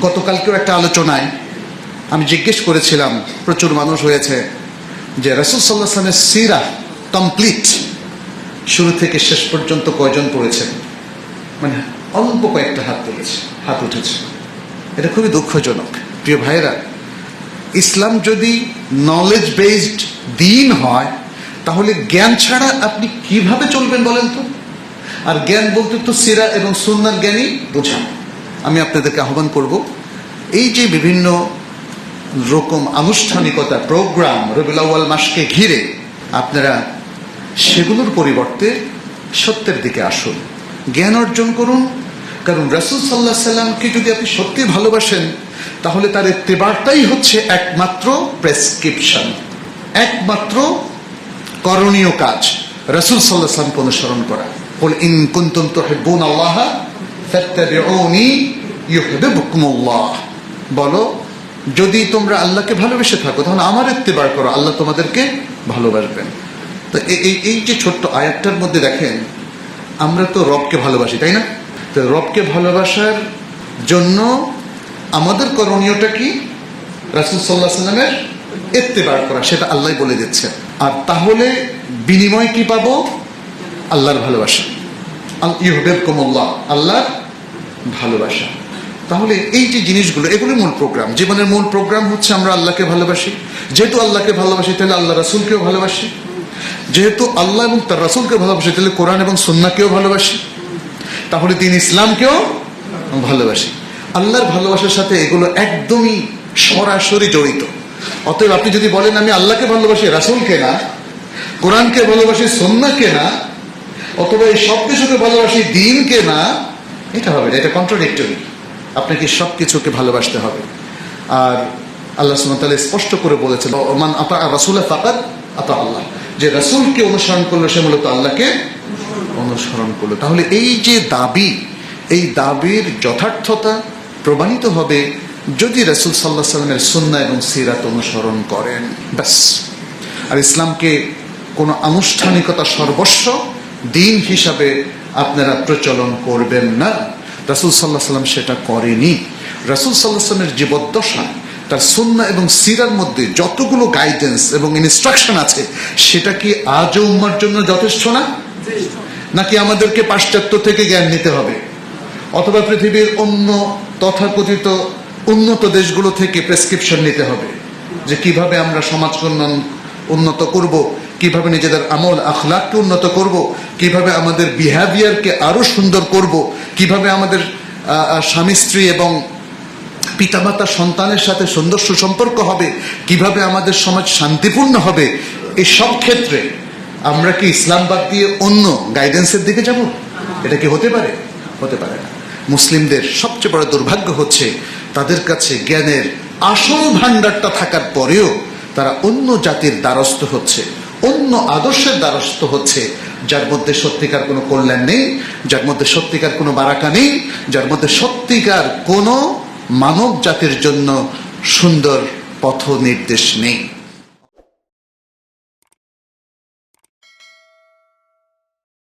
গতকালকেও একটা আলোচনায় আমি জিজ্ঞেস করেছিলাম, প্রচুর মানুষ হয়েছে, যে রসুল সাল্লাহ সালামের সিরা কমপ্লিট শুরু থেকে শেষ পর্যন্ত কয়জন পড়েছেন মানে অল্প কয়েকটা হাত তুলেছে হাত উঠেছে। এটা খুবই দুঃখজনক। প্রিয় ভাইয়েরা, ইসলাম যদি নলেজ বেসড দিন হয়, তাহলে জ্ঞান ছাড়া আপনি কীভাবে চলবেন বলেন তো? আর জ্ঞান বলতে তো সিরা এবং সুন্নার জ্ঞানই বোঝান আমি আপনাদেরকে আহ্বান করব, এই যে বিভিন্ন রকম আনুষ্ঠানিকতা প্রোগ্রাম রবিউল আউয়াল মাসকে ঘিরে আপনারা সেগুলোর পরিবর্তে সত্যের দিকে আসুন, জ্ঞান অর্জন করুন। কারণ রাসুল সাল্লাহ সাল্লামকে যদি আপনি সত্যি ভালোবাসেন, তাহলে তার এত্তেবারটাই হচ্ছে একমাত্র প্রেসক্রিপশন একমাত্র করণীয় কাজ, রাসুল সাল্লাহ সাল্লামকে অনুসরণ করা। ইন কুন্তুম তুহিব্বুন আল্লাহ ফাত্তাবিউনি ইউহিব্বুকুমুল্লাহ। বলো, যদি তোমরা আল্লাহকে ভালোবেসে থাকো, তাহলে আমার ইত্তেবার করো, আল্লাহ তোমাদেরকে ভালোবাসবেন। তো এই এই- এই যে ছোট্ট আয়াতটার মধ্যে দেখেন, আমরা তো রবকে ভালোবাসি, তাই না? তো রবকে ভালোবাসার জন্য আমাদের করণীয়টা কি? রাসুল সাল্লাহ সাল্লামের এত্তেবার করা, সেটা আল্লাহ বলে দিচ্ছে আর তাহলে বিনিময় কি পাবো? আল্লাহর ভালোবাসা। ইহবেব কমল্লাহ আল্লাহর ভালোবাসা। তাহলে এই যে জিনিসগুলো, এগুলো মূল প্রোগ্রাম জীবনের মূল প্রোগ্রাম হচ্ছে আমরা আল্লাহকে ভালোবাসি। যেহেতু আল্লাহকে ভালোবাসি, তাহলে আল্লাহ রাসুলকেও ভালোবাসি। যেহেতু আল্লাহ এবং তার রাসুলকে ভালোবাসি, তাহলে কোরআন এবং সন্নাকেও ভালোবাসি। তাহলে তিনি ইসলামকেও ভালোবাসি। আল্লাহর ভালোবাসার সাথে এগুলো একদমই সরাসরি জড়িত। অতএব আপনি যদি বলেন, আমি আল্লাহকে ভালোবাসি, রাসুলকে না, কোরআনকে ভালোবাসি সন্নাকে না, অথবা এই সব কিছুকে ভালোবাসি, দিনকে না, এটা হবে না, এটা কন্ট্রাডিক্টরি আপনাকে সব কিছুকে ভালোবাসতে হবে। আর আল্লাহ সুমতাল স্পষ্ট করে বলেছেন, ওমান আপা রাসুল ফাকাত আতা আল্লাহ। যে রাসুলকে অনুসরণ করল, সে মূলত আল্লাহকে অনুসরণ করল। তাহলে এই যে দাবি, এই দাবির যথার্থতা প্রমাণিত হবে যদি রাসুল সাল্লাহ সাল্লামের সুন্না এবং সিরাত অনুসরণ করেন। ব্যাস। আর ইসলামকে কোনো আনুষ্ঠানিকতা সর্বস্ব দিন হিসাবে আপনারা প্রচলন করবেন না। রাসুল সাল্লাহ সাল্লাম সেটা করেনি। রাসুল সাল্লাহ সাল্লামের জীবদ্দশা তার সুন্না এবং সিরার মধ্যে যতগুলো গাইডেন্স এবং ইনস্ট্রাকশন আছে, সেটা কি আজও উম্মার জন্য যথেষ্ট না? নাকি আমাদেরকে পাশ্চাত্য থেকে জ্ঞান নিতে হবে? অথবা পৃথিবীর অন্য তথাকথিত উন্নত দেশগুলো থেকে প্রেসক্রিপশন নিতে হবে যে কীভাবে আমরা সমাজ উন্নয়ন উন্নত করব? কীভাবে নিজেদের আমল আখলাককে উন্নত করব? কীভাবে আমাদের বিহেভিয়ারকে আরও সুন্দর করব? কীভাবে আমাদের স্বামী, স্ত্রী এবং পিতামাতা, সন্তানের সাথে সুন্দর সুসম্পর্ক হবে? কীভাবে আমাদের সমাজ শান্তিপূর্ণ হবে? এই সব ক্ষেত্রে আমরা কি ইসলাম বাদ দিয়ে অন্য গাইডেন্সের দিকে যাব? এটা কি হতে পারে? হতে পারে না। মুসলিমদের সবচেয়ে বড় দুর্ভাগ্য হচ্ছে তাদের কাছে জ্ঞানের আসল ভাণ্ডারটা থাকার পরেও তারা অন্য জাতির দ্বারস্থ হচ্ছে। অন্য আদর্শের দ্বারস্থ হচ্ছে, যার মধ্যে সত্যিকার কোনো কল্যাণ নেই, যার মধ্যে সত্যিকার কোনো বারাকা নেই, যার মধ্যে সত্যিকার কোনো মানব জাতির জন্য সুন্দর পথ নির্দেশ নেই।